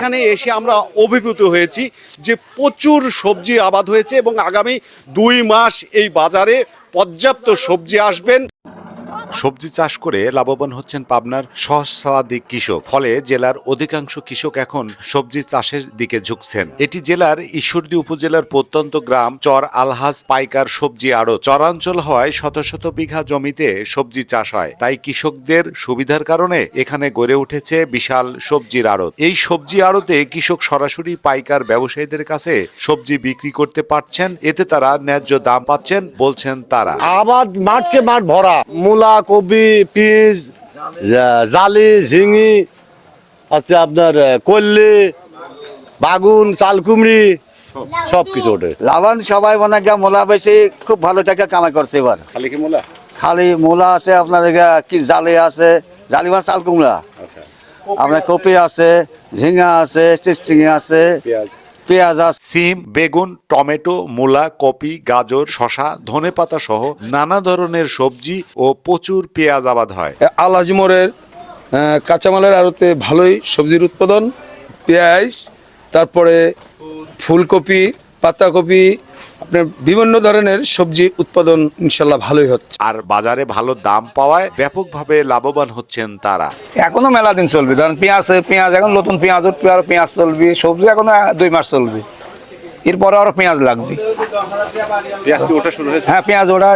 এখানে এসে আমরা অভিভূত হয়েছি যে প্রচুর সবজি আবাদ হয়েছে এবং আগামী দুই মাস এই বাজারে পর্যাপ্ত সবজি আসবেন। সবজি চাষ করে লাভবান হচ্ছেন পাবনার সহস্রাধিক কৃষক। ফলে জেলার অধিকাংশ কৃষক এখন সবজি চাষের দিকে ঝুঁকছেন। এটি জেলার ঈশ্বরদী উপজেলার প্রত্যন্ত গ্রাম চর আলহাজ পাইকার সবজি আড়ত। চরাঞ্চল হওয়ায় শত শত বিঘা জমিতে সবজি চাষ হয়। তাই কৃষকদের সুবিধার কারণে এখানে গড়ে উঠেছে বিশাল সবজির আড়ত। এই সবজি আড়তে কৃষক সরাসরি পাইকার ব্যবসায়ীদের কাছে সবজি বিক্রি করতে পারছেন। এতে তারা ন্যায্য দাম পাচ্ছেন বলছেন তারা। আবাদ মাঠকে মাঠ ভরা। মূলা কপি পিস জালি ঝিঙি আছে আপনার কল্লি বাগুন চালকুমড়ি সব কিছু ওঠে। লাভান সবাই মনে গা মোলা বেশি খুব ভালো টাকা কামাই করছে এবার। খালি কি মোলা? খালি মোলা আছে আপনার এগা কি জালি আছে জালি মানে চাল কুমড়া আপনার কপি আছে ঝিঙা আছে চিচিঙি আছে। পেঁয়াজ। আছে সিম, বেগুন, টমেটো, মূলা, কপি, গাজর শশা ধনে পাতা সহ নানা ধরনের সবজি ও প্রচুর পেঁয়াজ আবাদ হয়। আল আজিমরের কাঁচামালের আড়তে ভালোই সবজির উৎপাদন। পেঁয়াজ, তারপরে ফুলকপি, পাতাকপি আপনার বিভিন্ন ধরনের সবজি উৎপাদন ইনশাল্লাহ ভালোই হচ্ছে। আর বাজারে ভালো দাম পাওয়ায় ব্যাপকভাবে লাভবান হচ্ছেন তারা। এখনও মেলা দিন চলবে। ধরেন পেঁয়াজ পেঁয়াজ এখন নতুন পেঁয়াজ উঠবে আরও পেঁয়াজ চলবে সবজি এখনও দুই মাস চলবে। এরপরে আরও পেঁয়াজ লাগবে। হ্যাঁ পেঁয়াজ ওটা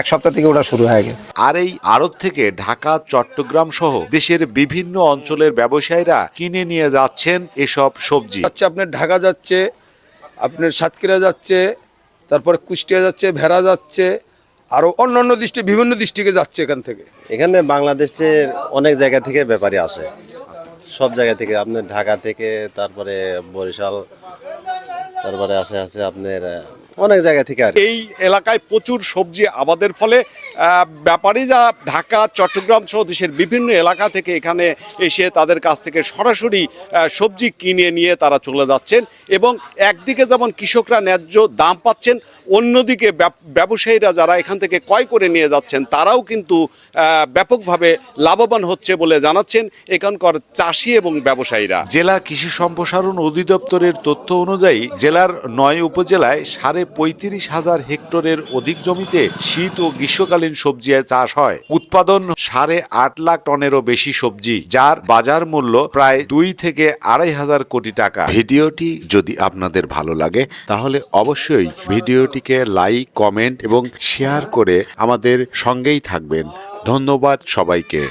এক সপ্তাহ থেকে ওটা শুরু হয়ে গেছে। আর এই আড়ত থেকে ঢাকা চট্টগ্রাম সহ দেশের বিভিন্ন অঞ্চলের ব্যবসায়ীরা কিনে নিয়ে যাচ্ছেন এসব সবজি। যাচ্ছে আপনার ঢাকা যাচ্ছে আপনার সাতক্ষীরা যাচ্ছে, তারপরে কুষ্টিয়া যাচ্ছে, ভেড়া যাচ্ছে আরও অন্য অন্য দৃষ্টি, বিভিন্ন দৃষ্টিকে যাচ্ছে এখান থেকে। এখানে বাংলাদেশের অনেক জায়গা থেকে ব্যাপারী আসে। সব জায়গা থেকে, আপনার ঢাকা থেকে, তারপরে বরিশাল, তারপরে আসে আসে আপনার অনেক জায়গা থেকে আর এই এলাকায় প্রচুর সবজি আবাদের ফলে ব্যাপারী যা ঢাকা চট্টগ্রাম সহ দেশের বিভিন্ন এলাকা থেকে এখানে এসে তাদের কাছ থেকে সরাসরি সবজি কিনে নিয়ে তারা চলে যাচ্ছেন এবং একদিকে যেমন কৃষকরা ন্যায্য দাম পাচ্ছেন অন্যদিকে ব্যবসায়ীরা যারা এখান থেকে ক্রয় করে নিয়ে যাচ্ছেন তারাও কিন্তু ব্যাপকভাবে লাভবান হচ্ছে বলে জানাচ্ছেন এখানকার চাষি এবং ব্যবসায়ীরা। জেলা কৃষি সম্প্রসারণ অধিদপ্তরের তথ্য অনুযায়ী জেলার নয় উপজেলায় সাড়ে পঁয়ত্রিশ হাজার হেক্টরের অধিক জমিতে শীত ও গ্রীষ্মকালীন সবজি চাষ হয়। উৎপাদন সাড়ে আট লাখ টনেরও বেশি সবজি, যার বাজার মূল্য প্রায় দুই থেকে আড়াই হাজার কোটি টাকা। ভিডিওটি যদি আপনাদের ভালো লাগে, তাহলে অবশ্যই ভিডিওটিকে লাইক, কমেন্ট এবং শেয়ার করে আমাদের সঙ্গেই থাকবেন। ধন্যবাদ সবাইকে।